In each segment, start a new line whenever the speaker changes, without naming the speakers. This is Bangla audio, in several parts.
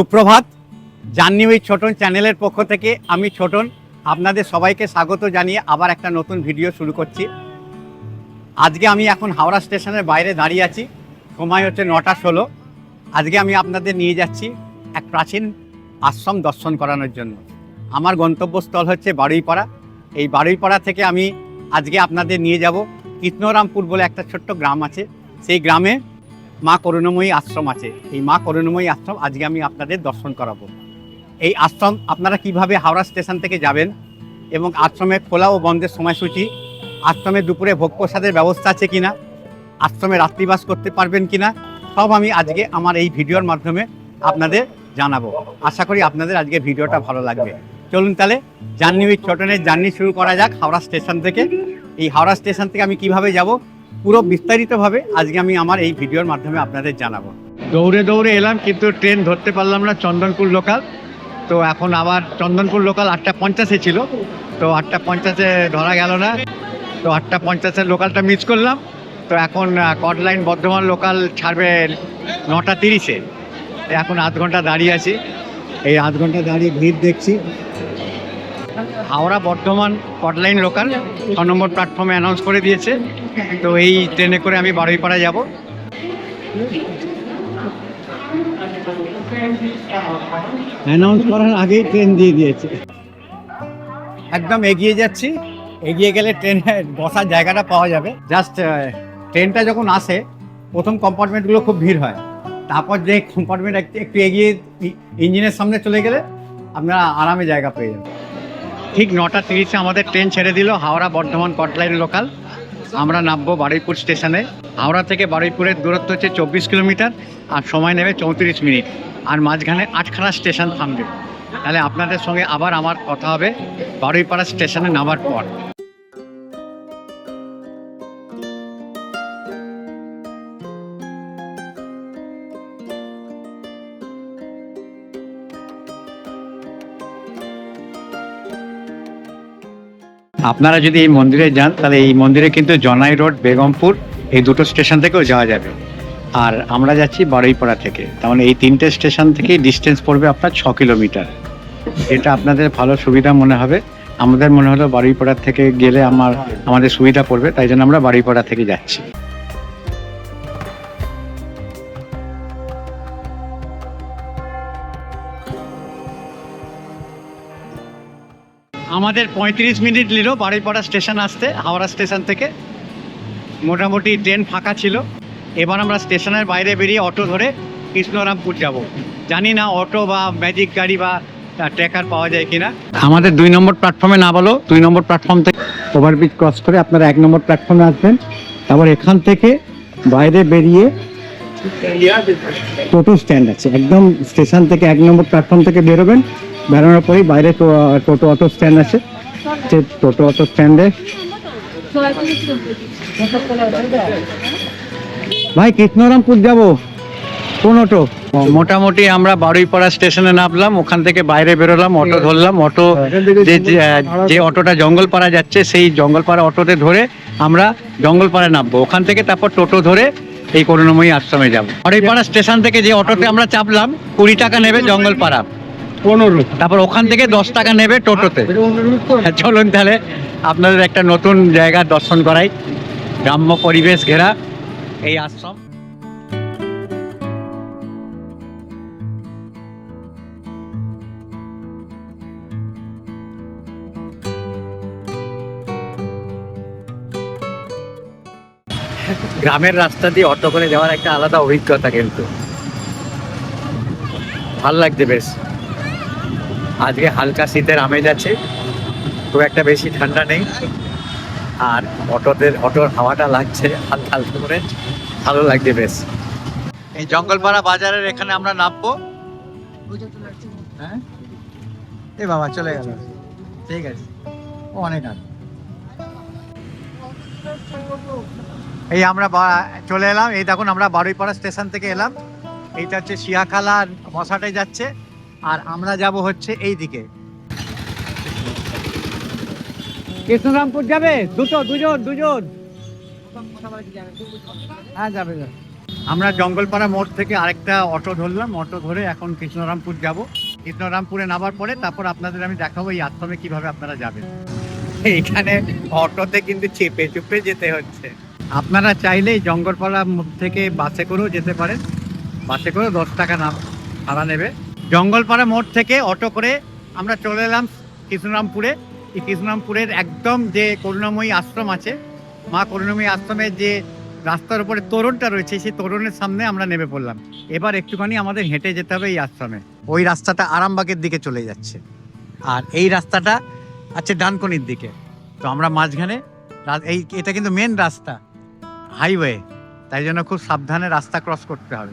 সুপ্রভাত জার্নি উইথ ছোটন চ্যানেলের পক্ষ থেকে আমি ছোটন আপনাদের সবাইকে স্বাগত জানিয়ে আবার একটা নতুন ভিডিও শুরু করছি। আজকে আমি এখন হাওড়া স্টেশনের বাইরে দাঁড়িয়ে আছি, সময় হচ্ছে নটা ষোলো। আজকে আমি আপনাদের নিয়ে যাচ্ছি এক প্রাচীন আশ্রম দর্শন করানোর জন্য। আমার গন্তব্যস্থল হচ্ছে বারুইপাড়া। এই বারুইপাড়া থেকে আমি আজকে আপনাদের নিয়ে যাব কৃষ্ণরামপুর বলে একটা ছোট্ট গ্রাম আছে। সেই গ্রামে মা করুণাময়ী আশ্রম আছে। এই মা করুণাময়ী আশ্রম আজকে আমি আপনাদের দর্শন করাবো। এই আশ্রম আপনারা কীভাবে হাওড়া স্টেশন থেকে যাবেন এবং আশ্রমে খোলা ও বন্ধের সময়সূচি, আশ্রমে দুপুরে ভোগ প্রসাদের ব্যবস্থা আছে কিনা, আশ্রমে রাত্রিবাস করতে পারবেন কিনা, সব আমি আজকে আমার এই ভিডিওর মাধ্যমে আপনাদের জানাব। আশা করি আপনাদের আজকে ভিডিওটা ভালো লাগবে। চলুন তাহলে জার্নি উইথ ছোটনের জার্নি শুরু করা যাক হাওড়া স্টেশন থেকে। এই হাওড়া স্টেশন থেকে আমি কীভাবে যাব পুরো বিস্তারিতভাবে আজকে আমি আমার এই ভিডিওর মাধ্যমে আপনাদের জানাব। দৌড়ে দৌড়ে এলাম, কিন্তু ট্রেন ধরতে পারলাম না, চন্দনপুর লোকাল তো এখন আবার চন্দনপুর লোকাল আটটা পঞ্চাশে ছিল। তো আটটা পঞ্চাশে ধরা গেল না। তো আটটা পঞ্চাশের লোকালটা মিস করলাম। তো এখন কটলাইন বর্ধমান লোকাল ছাড়বে নটা তিরিশে। এখন আধ ঘণ্টা দাঁড়িয়ে আছি। এই আধ ঘণ্টা দাঁড়িয়ে ভিড় দেখছি। হাওড়া বর্ধমান কটলাইন লোকাল ছ নম্বর প্ল্যাটফর্মে অ্যানাউন্স করে দিয়েছে। তো এই ট্রেনে করে আমি বারুইপাড়া যাব। অ্যানাউন্স করার আগেই ট্রেন দিয়ে দিয়েছে। একদম এগিয়ে যাচ্ছি। এগিয়ে গেলে ট্রেনে বসার জায়গাটা পাওয়া যাবে। জাস্ট ট্রেনটা যখন আসে প্রথম কম্পার্টমেন্টগুলো খুব ভিড় হয়। তারপর যে কম্পার্টমেন্ট একটু একটু এগিয়ে ইঞ্জিনের সামনে চলে গেলে আপনারা আরামে জায়গা পেয়ে যাবেন। ঠিক নটা তিরিশে আমাদের ট্রেন ছেড়ে দিল, হাওড়া বর্ধমান কটলাইন লোকাল আমরা নামবো বারুইপুর স্টেশনে। হাওড়া থেকে বারুইপুরের দূরত্ব হচ্ছে চব্বিশ কিলোমিটার, আর সময় নেবে চৌত্রিশ মিনিট। আর মাঝখানে আটখানা স্টেশন থামবে। তাহলে আপনাদের সঙ্গে আবার আমার কথা হবে, বারুইপাড়া স্টেশনে নামার পর। আপনারা যদি এই মন্দিরে যান, তাহলে এই মন্দিরে কিন্তু জনাই রোড, বেগমপুর, এই দুটো স্টেশন থেকেও যাওয়া যাবে। আর আমরা যাচ্ছি বারুইপাড়া থেকে। তাহলে এই তিনটে স্টেশন থেকেই ডিস্টেন্স পড়বে আপনার ছ কিলোমিটার। এটা আপনাদের ভালো সুবিধা মনে হবে। আমাদের মনে হলো বারুইপাড়া থেকে গেলে আমার, আমাদের সুবিধা পড়বে, তাই জন্য আমরা বারুইপাড়া থেকে যাচ্ছি। আমাদের পঁয়ত্রিশ মিনিট নিল বারুইপাড়া স্টেশন আসতে, হাওড়া স্টেশন থেকে। মোটামুটি ট্রেন ফাঁকা ছিল। এবার আমরা স্টেশনের বাইরে বেরিয়ে অটো ধরে কৃষ্ণরামপুর যাব। জানি না অটো বা ম্যাজিক গাড়ি বা ট্রেকার পাওয়া যায় কিনা। আমাদের দুই নম্বর প্ল্যাটফর্মে না বলো, দুই নম্বর প্ল্যাটফর্ম থেকে ওভারব্রিজ ক্রস করে আপনারা এক নম্বর প্ল্যাটফর্মে আসবেন। তারপর এখান থেকে বাইরে বেরিয়ে টোটো স্ট্যান্ড আছে। একদম স্টেশন থেকে এক নম্বর প্ল্যাটফর্ম থেকে বেরোবেন। বেরোনোর পরেই বাইরে টোটো অটো স্ট্যান্ড আছে। সে টোটো অটো স্ট্যান্ডে ভাই, কৃষ্ণরামপুর যাব। কোন অটো? মোটামুটি আমরা বারুইপাড়া স্টেশনে নামলাম, ওখান থেকে বাইরে বেরোলাম, অটো ধরলাম। অটো যে, যে- যে অটোটা জঙ্গলপাড়া যাচ্ছে, সেই জঙ্গলপাড়া অটোতে ধরে আমরা জঙ্গলপাড়া নামবো। ওখান থেকে তারপর টোটো ধরে এই করুণাময়ী আশ্রমে যাব। বারুইপাড়া স্টেশন থেকে যে অটোতে আমরা চাপলাম, কুড়ি টাকা নেবে জঙ্গলপাড়া।
পনেরো।
তারপর ওখান থেকে দশ টাকা নেবে টোটোতে। হ্যাঁ, চলুন তাহলে আপনাদের একটা নতুন জায়গা দর্শন করাই। গ্রাম্য পরিবেশ ঘেরা এই আশ্রম। গ্রামের রাস্তা দিয়ে অটো করে যাওয়ার একটা আলাদা অভিজ্ঞতা কিন্তু। ভালো লাগছে বেশ। আজকে হালকা শীতের আমেজ আছে, খুব একটা বেশি ঠান্ডা নেই। আর অটোদের, অটোর হাওয়াটা লাগছে হালকা হালকা করে, ভালো লাগছে বেশ। এই জঙ্গলপাড়া বাজারের এখানে আমরা নামবো। হ্যাঁ? এ বাবা, চলে গেল। ঠিক আছে। অনেক আগে। এই আমরা চলে এলাম। এই দেখুন, আমরা বারুইপাড়া স্টেশন থেকে এলাম। এইটা হচ্ছে শিয়াখালা মশাটাই যাচ্ছে। আর আমরা যাব হচ্ছে এই দিকে। কৃষ্ণরামপুর যাবে? দুটো দুজন দুজন। হ্যাঁ যাবে যাবে।
আমরা জঙ্গলপাড়া মোড় থেকে আরেকটা অটো ধরলাম। অটো ধরে এখন কৃষ্ণরামপুর যাব। কৃষ্ণরামপুরে নামার পরে তারপর আপনাদের আমি দেখাবো এই আশ্রমে কীভাবে আপনারা যাবেন। এইখানে অটোতে কিন্তু চেপে চুপে যেতে হচ্ছে। আপনারা চাইলে এই জঙ্গলপাড়া মোড় থেকে বাসে করেও যেতে পারেন। বাসে করে দশ টাকা নাম ভাড়া নেবে। জঙ্গলপাড়া মোড় থেকে অটো করে আমরা চলে এলাম কৃষ্ণরামপুরে। এই কৃষ্ণরামপুরের একদম যে করুণাময়ী আশ্রম আছে, মা করুণাময়ী আশ্রমের যে রাস্তার উপরে তোরণটা রয়েছে, সেই তোরণের সামনে আমরা নেমে পড়লাম। এবার একটুখানি আমাদের হেঁটে যেতে হবে এই আশ্রমে। ওই রাস্তাটা আরামবাগের দিকে চলে যাচ্ছে। আর এই রাস্তাটা আছে ডানকনির দিকে। তো আমরা মাঝখানে এই এটা কিন্তু মেন রাস্তা হাইওয়ে তাই জন্য খুব সাবধানে রাস্তা ক্রস করতে হবে।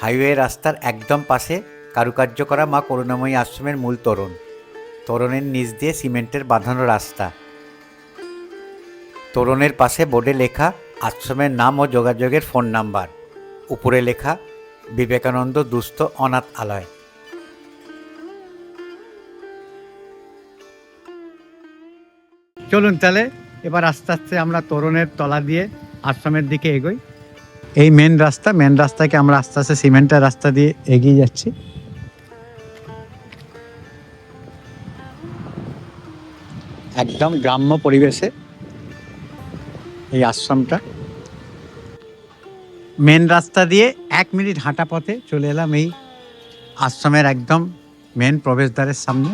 হাইওয়ে রাস্তার একদম পাশে কারুকার্য করা মা করুণাময়ী আশ্রমের মূল তোরণ। তোরণের নিচ দিয়ে সিমেন্টের বাঁধানো রাস্তা। তোরণের পাশে বোর্ডে লেখা আশ্রমের নাম ও যোগাযোগের ফোন নাম্বার। উপরে লেখা, বিবেকানন্দ দুস্থ অনাথ আলয়।
চলুন তাহলে, এবার আস্তে আস্তে আমরা তোরণের তলা দিয়ে আশ্রমের দিকে এগোই। এই মেন রাস্তা মেন রাস্তাকে আমরা আস্তে আস্তে সিমেন্টের রাস্তা দিয়ে এগিয়ে যাচ্ছি। একদম গ্রাম্য পরিবেশে এই আশ্রমটা। মেন রাস্তা দিয়ে এক মিনিট হাঁটা পথে চলে এলাম এই আশ্রমের একদম মেন প্রবেশদ্বারের সামনে।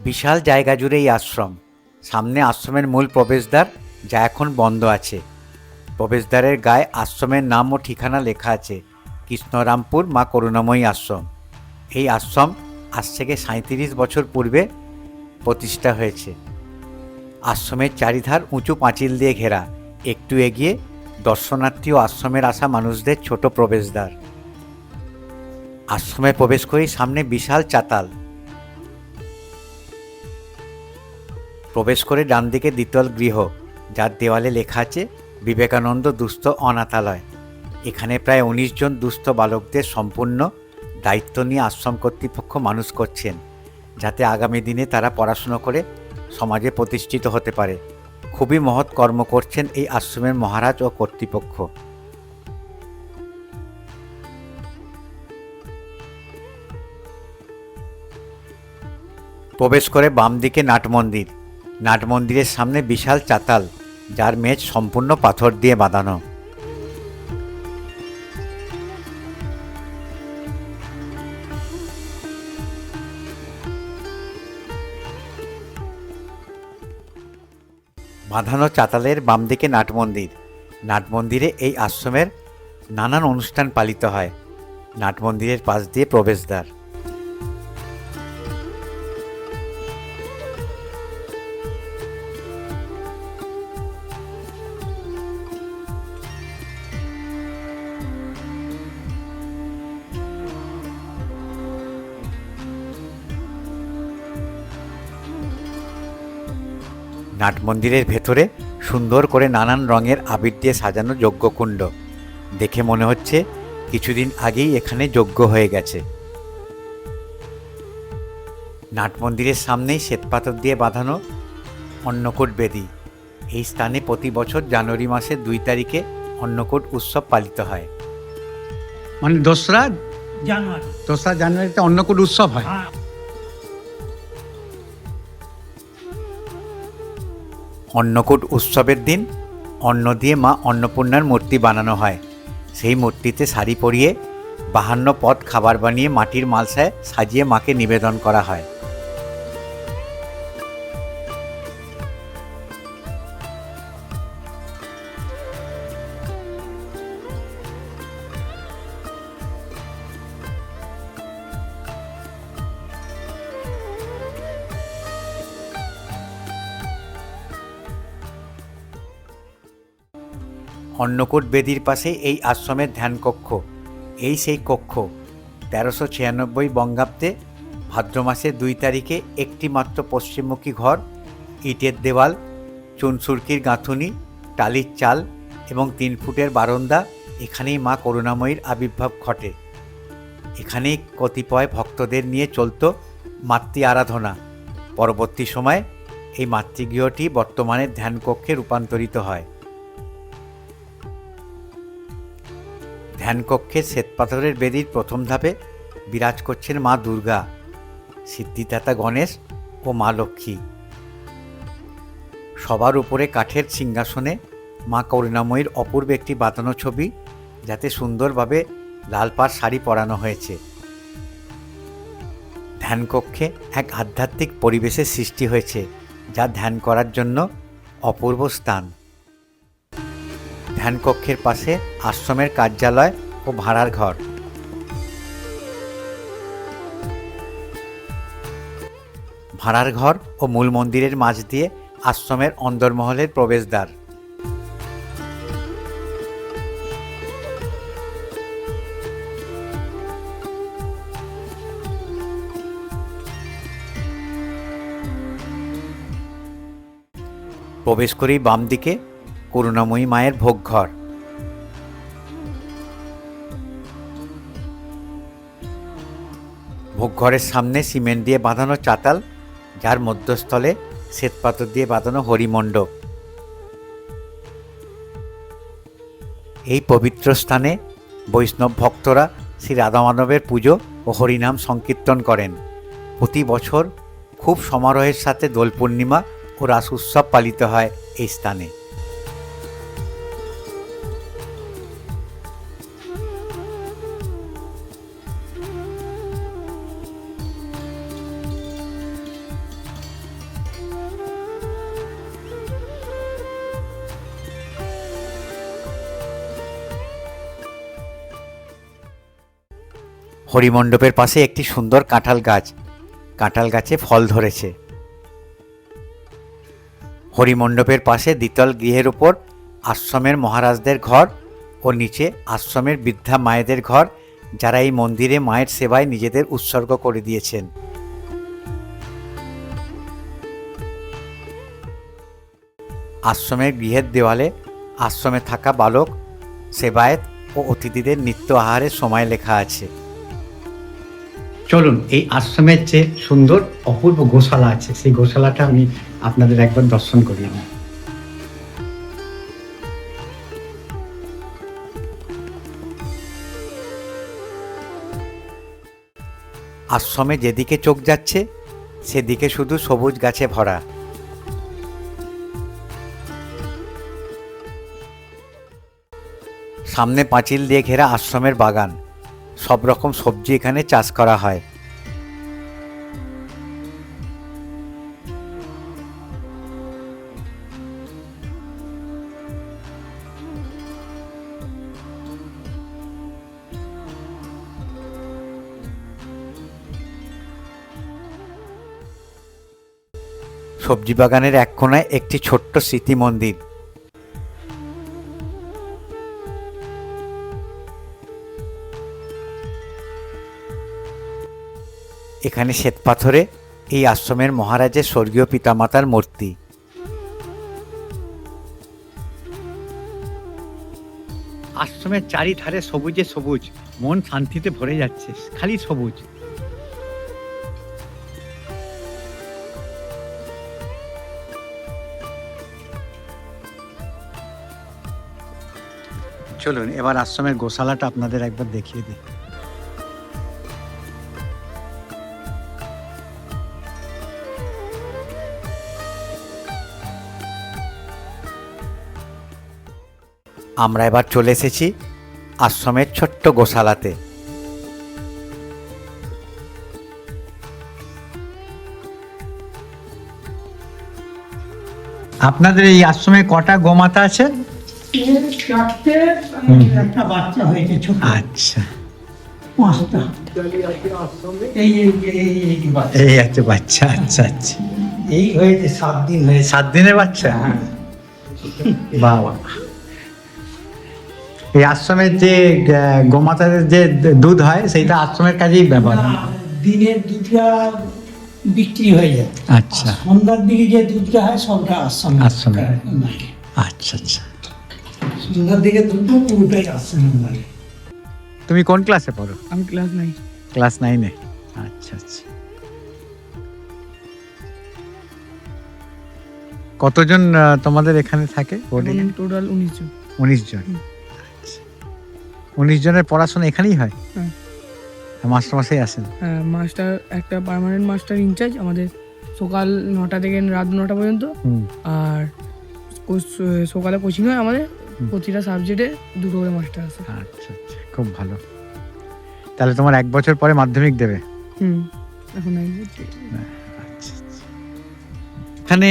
বিশাল জায়গা জুড়ে এই আশ্রম। সামনে আশ্রমের মূল প্রবেশদ্বার যা এখন বন্ধ আছে। প্রবেশদ্বারের গায়ে আশ্রমের নাম ও ঠিকানা লেখা আছে, কৃষ্ণরামপুর মা করুণাময়ী আশ্রম। এই আশ্রম আজ থেকে সাঁত্রিশ বছর পূর্বে প্রতিষ্ঠা হয়েছে। আশ্রমের চারিধার উঁচু পাঁচিল দিয়ে ঘেরা, একটু এগিয়ে দর্শনার্থী ও আশ্রমের আসা মানুষদের ছোট প্রবেশদ্বার। আশ্রমে প্রবেশ করেই সামনে বিশাল চাতাল। প্রবেশ করে ডান দিকে দ্বিতল গৃহ, যার দেওয়ালে লেখা আছে বিবেকানন্দ দুস্থ অনাথালয়। এখানে প্রায় উনিশ জন দুস্থ বালকদের সম্পূর্ণ দায়িত্ব নিয়ে আশ্রম কর্তৃপক্ষ মানুষ করছেন, যাতে আগামী দিনে তারা পড়াশুনো করে সমাজে প্রতিষ্ঠিত হতে পারে। খুবই মহৎ কর্ম করছেন এই আশ্রমের মহারাজ ও কর্তৃপক্ষ। প্রবেশ করে বাম দিকে নাট মন্দির নাট মন্দিরের সামনে বিশাল চাতাল। যার মেঝ সম্পূর্ণ পাথর দিয়ে বাঁধানো। বাঁধানো চাতালের বাম দিকে নাট মন্দির। নাট মন্দিরে এই আশ্রমের নানান অনুষ্ঠান পালিত হয়। নাট মন্দিরের পাশ দিয়ে প্রবেশদ্বার। নাট মন্দিরের ভেতরে সুন্দর করে নানান রঙের আবির দিয়ে সাজানো যজ্ঞকুণ্ড। দেখে মনে হচ্ছে কিছুদিন আগেই এখানে যজ্ঞ হয়ে গেছে। নাট মন্দিরের সামনেই শ্বেতপাথর দিয়ে বাঁধানো অন্নকূট বেদি। এই স্থানে প্রতি বছর জানুয়ারি মাসের দুই তারিখে অন্নকূট উৎসব পালিত হয়।
মানে দোসরা
জানুয়ারি।
দোসরা জানুয়ারিতে অন্নকূট উৎসব হয়?
অন্নকূট উৎসবের দিন অন্ন দিয়ে মা অন্নপূর্ণার মূর্তি বানানো হয়। সেই মূর্তিতে শাড়ি পরিয়ে বাহান্ন পথ খাবার বানিয়ে মাটির মালসায় সাজিয়ে মাকে নিবেদন করা হয়। অন্নকূট বেদির পাশে এই আশ্রমের ধ্যান কক্ষ। এই সেই কক্ষ। তেরোশো ছিয়ানব্বই বঙ্গাব্দে ভাদ্র মাসের দুই তারিখে একটি মাত্র পশ্চিমমুখী ঘর, ইটের দেওয়াল, চুনসুরকির গাঁথুনি, টালির চাল এবং তিন ফুটের বারান্দা এখানেই মা করুণাময়ীর আবির্ভাব ঘটে। এখানেই কতিপয় ভক্তদের নিয়ে চলত মাতৃ আরাধনা। পরবর্তী সময়ে এই মাতৃগৃহটি বর্তমানে ধ্যানকক্ষে রূপান্তরিত হয়। ধ্যানকক্ষের শ্বেতপাথরের বেদির প্রথম ধাপে বিরাজ করছেন মা দুর্গা, সিদ্ধিদাতা গণেশ ও মা লক্ষ্মী। সবার উপরে কাঠের সিংহাসনে মা করুণাময়ীর অপূর্ব একটি বাঁধানো ছবি যাতে সুন্দরভাবে লাল পাড় শাড়ি পরানো হয়েছে। ধ্যানকক্ষে এক আধ্যাত্মিক পরিবেশের সৃষ্টি হয়েছে যা ধ্যান করার জন্য অপূর্ব স্থান। ধ্যানকক্ষের পাশে আশ্রমের কার্যালয় ও ভাড়ার ঘর। ভাড়ার ঘর ও মূল মন্দিরের মাঝ দিয়ে আশ্রমের অন্দরমহলের প্রবেশদ্বার। প্রবেশ করেই বাম দিকে করুণাময়ী মায়ের ভোগঘর। ভোগঘরের সামনে সিমেন্ট দিয়ে বাঁধানো চাতাল, যার মধ্যস্থলে শ্বেতপাথর দিয়ে বাঁধানো হরিমণ্ডপ। এই পবিত্র স্থানে বৈষ্ণব ভক্তরা শ্রী রাধা মাধবের পুজো ও হরিনাম সংকীর্তন করেন। প্রতি বছর খুব সমারোহের সাথে দোল পূর্ণিমা ও রাস উৎসব পালিত হয় এই স্থানে। হরিমণ্ডপের পাশে একটি সুন্দর কাঁঠাল গাছ। কাঁঠাল গাছে ফল ধরেছে। হরিমণ্ডপের পাশে দ্বিতল গৃহের উপর আশ্রমের মহারাজদের ঘর ও নিচে আশ্রমের বৃদ্ধা মায়েদের ঘর, যারা এই মন্দিরে মায়ের সেবায় নিজেদের উৎসর্গ করে দিয়েছেন। আশ্রমের গৃহের দেওয়ালে আশ্রমে থাকা বালক, সেবায়েত ও অতিথিদের নিত্য আহারের সময় লেখা আছে।
চলুন, এই আশ্রমের যে সুন্দর অপূর্ব গোশালা আছে। সেই গোশালাটা আমি আপনাদের একবার দর্শন করিয়ে নিই
আশ্রমে যেদিকে চোখ যাচ্ছে, সেদিকে শুধু সবুজ গাছে ভরা। সামনে পাঁচিল দিয়ে ঘেরা আশ্রমের বাগান। সব রকম সবজি এখানে চাষ করা হয়। সবজি বাগানের এক কোনায় একটি ছোট্ট স্মৃতি মন্দির এখানে শ্বেতপাথরে এই আশ্রমের মহারাজের স্বর্গীয় পিতামাতার মূর্তি।
আশ্রমের চারিধারে সবুজে সবুজ, মন শান্তিতে ভরে যাচ্ছে, খালি সবুজ। চলুন, এবার আশ্রমের গোশালাটা আপনাদের একবার দেখিয়ে দিই।
আমরা এবার চলে এসেছি আশ্রমের ছোট্ট গোশালাতে।
আপনাদের এই আশ্রমে কটা গোমাতা আছে?
এর একটা বাচ্চা হয়েছে ছোট।
আচ্ছা।
পাঁচটা। এই
আছে বাচ্চা আচ্ছা আচ্ছা।
এই হয়েছে সাত দিন
সাত দিনের বাচ্চা? বাহ বাহ এই আশ্রমের যে গোমাতাদের যে দুধ হয় সেইটা আশ্রমের কাজেই ব্যবহার
দিনের দুধটা বিক্রি হয়ে যায়।
আচ্ছা।
সন্ধ্যার দিকে যে দুধটা হয় সবটা আশ্রম
আশ্রম। আচ্ছা আচ্ছা।
সন্ধ্যার দিকে দুধটা পুরোটাই আশ্রম লাগে
তুমি কোন ক্লাসে পড়ো?
আমি ক্লাস নাইন।
ক্লাস নাইনে? আচ্ছা আচ্ছা।
কতজন তোমাদের এখানে থাকে?
টোটাল উনিশ জন।
উনিশ জন। উনিশ জনের পড়াশোনা এখানেই হয়। মাস্টার মাসাই আসেন
হ্যাঁ মাস্টার একটা পার্মানেন্ট মাস্টার ইনচার্জ আমাদের সকাল নটা থেকে রাত নটা পর্যন্ত। আর সকালে কোচিং হয় আমাদের। প্রতিটা সাবজেক্টে দুটো করে মাস্টার আছে।
আচ্ছা আচ্ছা খুব ভালো। তাহলে তোমার এক বছর পরে মাধ্যমিক দেবে?
হুম এখন
আচ্ছা, আচ্ছা। এখানে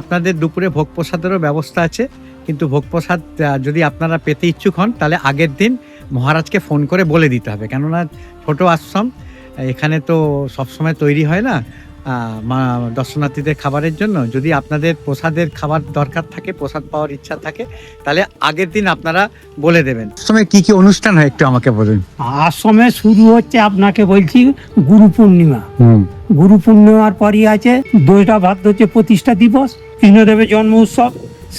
আপনাদের দুপুরে ভোগ প্রসাদেরও ব্যবস্থা আছে। কিন্তু ভোগ প্রসাদ যদি আপনারা পেতে ইচ্ছুক হন তাহলে আগের দিন মহারাজকে ফোন করে বলে দিতে হবে। কেননা ছোট আশ্রম এখানে তো সবসময় তৈরি হয় না মা দর্শনার্থীদের খাবারের জন্য। যদি আপনাদের প্রসাদের খাবার দরকার থাকে প্রসাদ পাওয়ার ইচ্ছা থাকে তাহলে আগের দিন আপনারা বলে দেবেন। সময় কি কি অনুষ্ঠান হয় একটু আমাকে বলুন।
আশ্রমে শুরু হচ্ছে আপনাকে বলছি গুরু পূর্ণিমা। গুরু পূর্ণিমার পরই আছে দইটা ভাদ্র হচ্ছে প্রতিষ্ঠা দিবস কৃষ্ণদেবের জন্ম উৎসব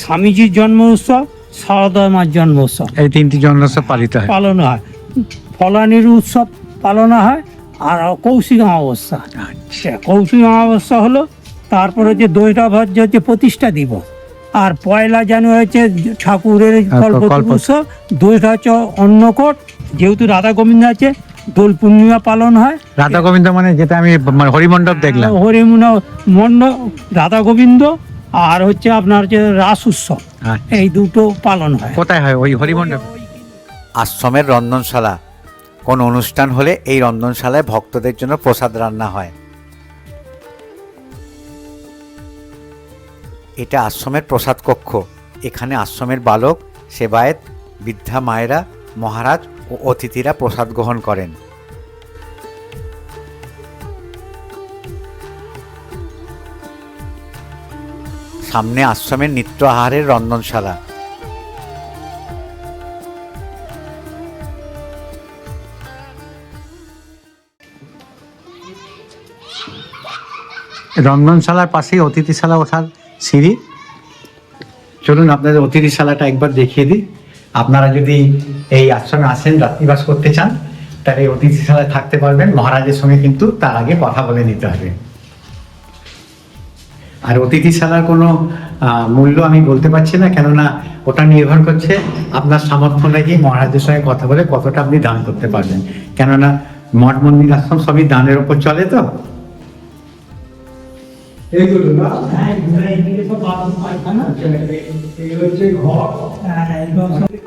স্বামীজির জন্ম উৎসব শারদা মার জন্ম উৎসব
এই তিনটি জন্মোৎসব পালিত হয়।
পালন হয়। ফলানির উৎসব পালন হয় আর কৌশিক অমাবস্যা। কৌশিক অমাবস্যা হলো তারপর হচ্ছে দইটা ভাদ্র হচ্ছে প্রতিষ্ঠা দিবস। আর পয়লা জানুয়ারি হচ্ছে ঠাকুরের উৎসব দইটা হচ্ছে অন্নকট যেহেতু রাধা গোবিন্দ আছে দোল পূর্ণিমা পালন হয়।
রাধা গোবিন্দ মানে যেটা আমি মানে হরিমণ্ডপ দেখলাম।
হরিমুনা মন্ড রাধা গোবিন্দ আর হচ্ছে আপনার হচ্ছে রাস উৎসব
আচ্ছা।
এই দুটো পালন হয়।
কোথায় হয়? ওই হরিমণ্ডপ
আশ্রমের রন্ধনশালা। কোন অনুষ্ঠান হলে এই রন্ধনশালায় ভক্তদের জন্য প্রসাদ রান্না হয়। এটা আশ্রমের প্রসাদ কক্ষ। এখানে আশ্রমের বালক সেবায়েত বৃদ্ধা মায়েরা মহারাজ ও অতিথিরা প্রসাদ গ্রহণ করেন। সামনে আশ্রমের নিত্য আহারের রন্ধনশালা।
রন্ধনশালার পাশেই অতিথিশালা ওঠার সিঁড়ি। চলুন আপনাদের অতিথিশালাটা একবার দেখিয়ে দিই। আপনারা যদি এই আশ্রমে আসেন, রাত্রিবাস করতে চান, তাহলে অতিথিশালায় থাকতে পারবেন। মহারাজের সঙ্গে কিন্তু তার আগে কথা বলে নিতে হবে। আর অতিথিশালার কোনো আহ, মূল্য আমি বলতে পারছি না কেননা ওটা নির্ভর করছে আপনার সামর্থ্য অনুযায়ী মহারাজের সঙ্গে কথা বলে কতটা আপনি দান করতে পারবেন। কেননা মঠ মন্দির আশ্রম সবই দানের ওপর চলে তো।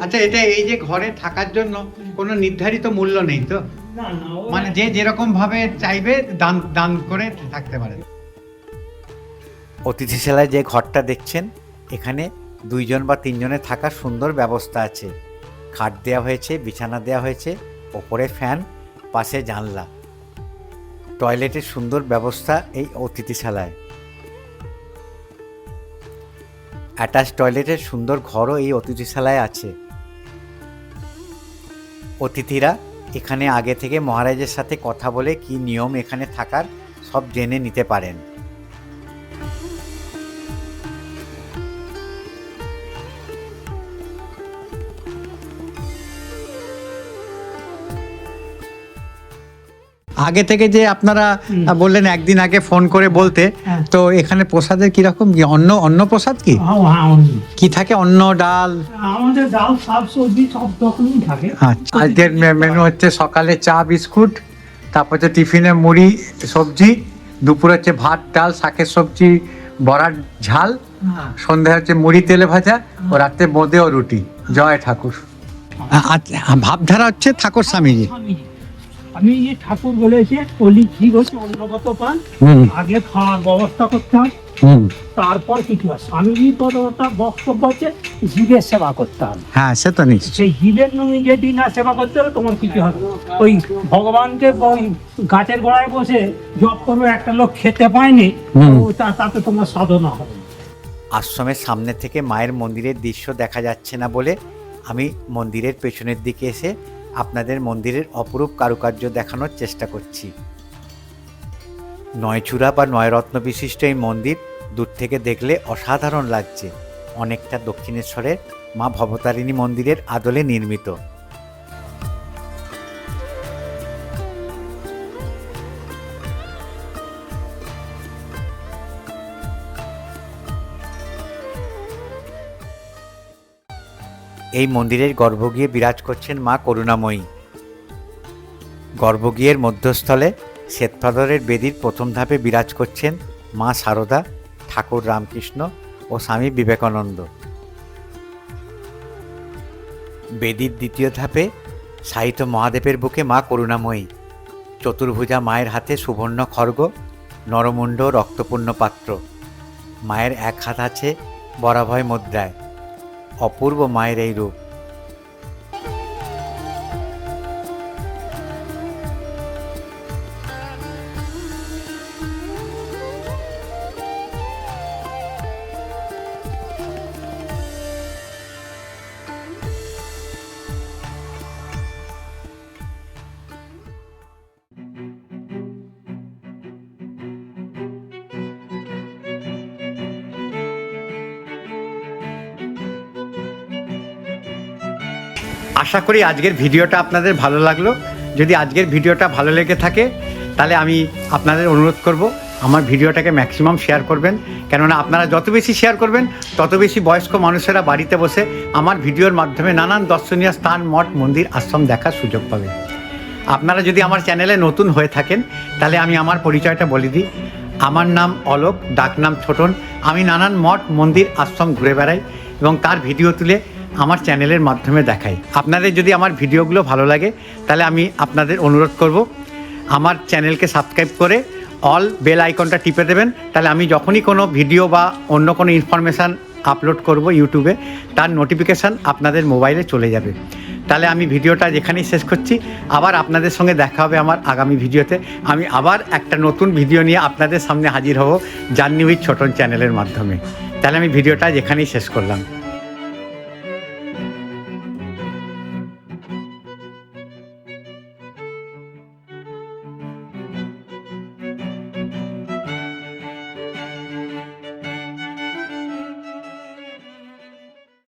আচ্ছা এটা এই যে ঘরে থাকার জন্য কোনো নির্ধারিত মূল্য নেই তো? মানে যে যেরকম ভাবে চাইবে দান দান করে থাকতে পারে।
অতিথিশালায় যে ঘরটা দেখছেন, এখানে দুইজন বা তিনজনের থাকার সুন্দর ব্যবস্থা আছে। খাট দেওয়া হয়েছে, বিছানা দেওয়া হয়েছে, ওপরে ফ্যান, পাশে জানলা। টয়লেটের সুন্দর ব্যবস্থা এই অতিথিশালায় অ্যাটাচ টয়লেটের সুন্দর ঘরও এই অতিথিশালায় আছে। অতিথিরা এখানে আগে থেকে মহারাজের সাথে কথা বলে কি নিয়ম এখানে থাকার সব জেনে নিতে পারেন।
আগে থেকে যে আপনারা বললেন একদিন আগে ফোন করে বলতে
হ্যাঁ।
তো এখানে প্রসাদের কীরকম কি? অন্য অন্ন প্রসাদ কি?
হ্যাঁ, হ্যাঁ,
কি থাকে? অন্ন ডাল?
আমাদের ডাল শাক সবজি সব রকমই থাকে।
আচ্ছা আজকের মেনু হচ্ছে সকালে চা বিস্কুট তারপর হচ্ছে টিফিনে মুড়ি সবজি দুপুরে হচ্ছে ভাত ডাল শাকের সবজি বড়ার ঝাল। সন্ধ্যা হচ্ছে মুড়ি তেলে ভাজা ও রাত্রে বোঁদে ও রুটি। জয় ঠাকুর। আচ্ছা ভাবধারা হচ্ছে ঠাকুর স্বামীজি।
আমি যে ঠাকুর বলেছে অলি ঠিক হচ্ছে অন্নগত পান আগে খাওয়ার ব্যবস্থা করতে হয়। তারপর কিছু হয়? স্বামীজি পদটা বক্তব্য হচ্ছে জীবের সেবা করতে হবে।
হ্যাঁ সে তো নিশ্চয়
সেই জীবের তুমি যদি না সেবা করতে হবে তোমার কিছু হবে? ওই ভগবানকে ওই গাছের গোড়ায় বসে জপ করবে একটা লোক খেতে পায়নি। তাতে তোমার সাধনা হবে।
আশ্রমের সামনে থেকে মায়ের মন্দিরের দৃশ্য দেখা যাচ্ছে না বলে আমি মন্দিরের পেছনের দিকে এসে আপনাদের মন্দিরের অপরূপ কারুকার্য দেখানোর চেষ্টা করছি। নয়চূড়া বা নয়রত্ন বিশিষ্ট এই মন্দির দূর থেকে দেখলে অসাধারণ লাগছে। অনেকটা দক্ষিণেশ্বরের মা ভবতারিণী মন্দিরের আদলে নির্মিত।
এই মন্দিরের গর্ভগৃহে বিরাজ করছেন মা করুণাময়ী। গর্ভগৃহের মধ্যস্থলে শ্বেতপাথরের বেদির প্রথম ধাপে বিরাজ করছেন মা সারদা, ঠাকুর রামকৃষ্ণ ও স্বামী বিবেকানন্দ। বেদির দ্বিতীয় ধাপে সাহিত্য মহাদেবের বুকে মা করুণাময়ী। চতুর্ভুজা মায়ের হাতে সুবর্ণ খর্গ, নরমুণ্ড রক্তপূর্ণ পাত্র। মায়ের এক হাত আছে বরাভয় মুদ্রায়। অপূর্ব মায়ের এই রূপ।
আশা করি আজকের ভিডিওটা আপনাদের ভালো লাগল। যদি আজকের ভিডিওটা ভালো লেগে থাকে, তাহলে আমি আপনাদের অনুরোধ করব, আমার ভিডিওটাকে ম্যাক্সিমাম শেয়ার করবেন। কেননা আপনারা যত বেশি শেয়ার করবেন, তত বেশি বয়স্ক মানুষেরা বাড়িতে বসে আমার ভিডিওর মাধ্যমে নানান দর্শনীয় স্থান, মঠ, মন্দির, আশ্রম দেখার সুযোগ পাবেন আপনারা যদি আমার চ্যানেলে নতুন হয়ে থাকেন, তাহলে আমি আমার পরিচয়টা বলে দিই। আমার নাম অলোক, ডাকনাম ছোটন। আমি নানান মঠ, মন্দির, আশ্রম ঘুরে বেড়াই এবং তার ভিডিও তুলে আমার চ্যানেলের মাধ্যমে দেখাই। আপনাদের যদি আমার ভিডিওগুলো ভালো লাগে, তাহলে আমি আপনাদের অনুরোধ করব, আমার চ্যানেলকে সাবস্ক্রাইব করে অল বেল আইকনটা টিপে দেবেন। তাহলে আমি যখনই কোনো ভিডিও বা অন্য কোনো ইনফরমেশান আপলোড করব ইউটিউবে, তার নোটিফিকেশান আপনাদের মোবাইলে চলে যাবে। তাহলে আমি ভিডিওটা যেখানেই শেষ করছি, আবার আপনাদের সঙ্গে দেখা হবে আমার আগামী ভিডিওতে। আমি আবার একটা নতুন ভিডিও নিয়ে আপনাদের সামনে হাজির হব জার্নি উইথ ছোটন চ্যানেলের মাধ্যমে। তাহলে আমি ভিডিওটা যেখানেই শেষ করলাম।